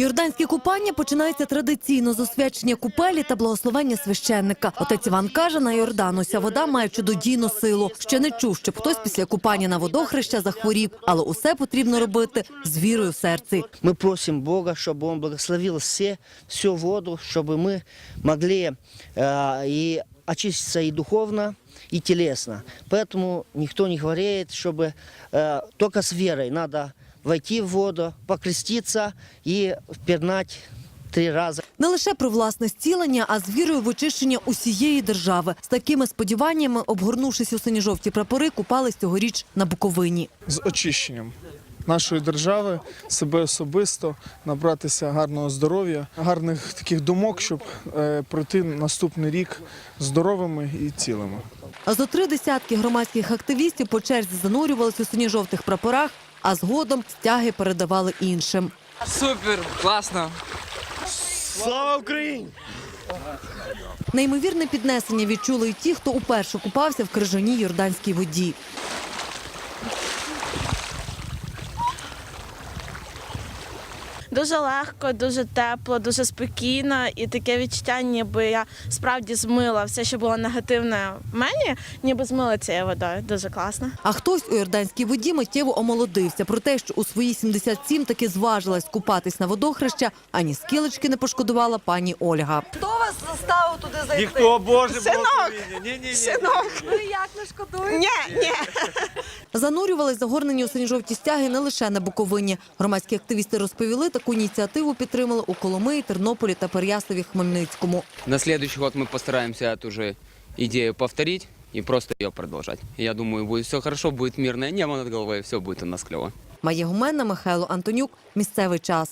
Йорданське купання починається традиційно з освячення купелі та благословення священника. Отець Іван каже, на Йордан уся вода має чудодійну силу. Ще не чув, щоб хтось після купання на водохреща захворів, але усе потрібно робити з вірою в серці. Мы просим Бога, чтобы Он благословил все, всю воду, чтобы мы могли э, и очиститься и духовно, и телесно. Поэтому никто не говорит, чтобы э, только с верой надо войти в воду, покреститься и впирнать три раза. Не лише про власне зцілення, а з вірою в очищення усієї держави. З такими сподіваннями, обгорнувшись у сині-жовті прапори, купались цьогоріч на Буковині. з очищенням нашої держави, себе особисто, набратися гарного здоров'я, гарних таких думок, щоб е, пройти наступний рік здоровими і цілими. А зо три десятки громадських активістів по черзі занурювались у сині-жовтих прапорах, а згодом стяги передавали іншим. Супер, класно. Неймовірне піднесення відчули й ті, хто уперше купався в крижаній йорданській воді. Дуже легко, дуже тепло, дуже спокійно, і таке відчуття, ніби я справді змила все, що було негативне в мені, ніби змила цією водою. Дуже класно. А хтось у йорданській воді миттєво омолодився. Про те, що у свої 77 таки зважилась купатись на водохреща, ані скілечки не пошкодувала пані Ольга. Хто вас заставив туди зайти? Ніхто Боже Синок! Ні, ні, ні. Синок! Ви як не шкодуєте? Ні, ні. Занурювались загорнені у синьо-жовті стяги не лише на Буковині. Громадські активісти розповіли, таку ініціативу підтримали у Коломиї, Тернополі та Переяславі Хмельницькому. На наступний рік ми постараємося эту же ідею повторити і просто її продовжувати. Я думаю, буде все хорошо, буде мирне небо над головою, все буде у нас кльово. Має гумена Михайло Антонюк. Місцевий час.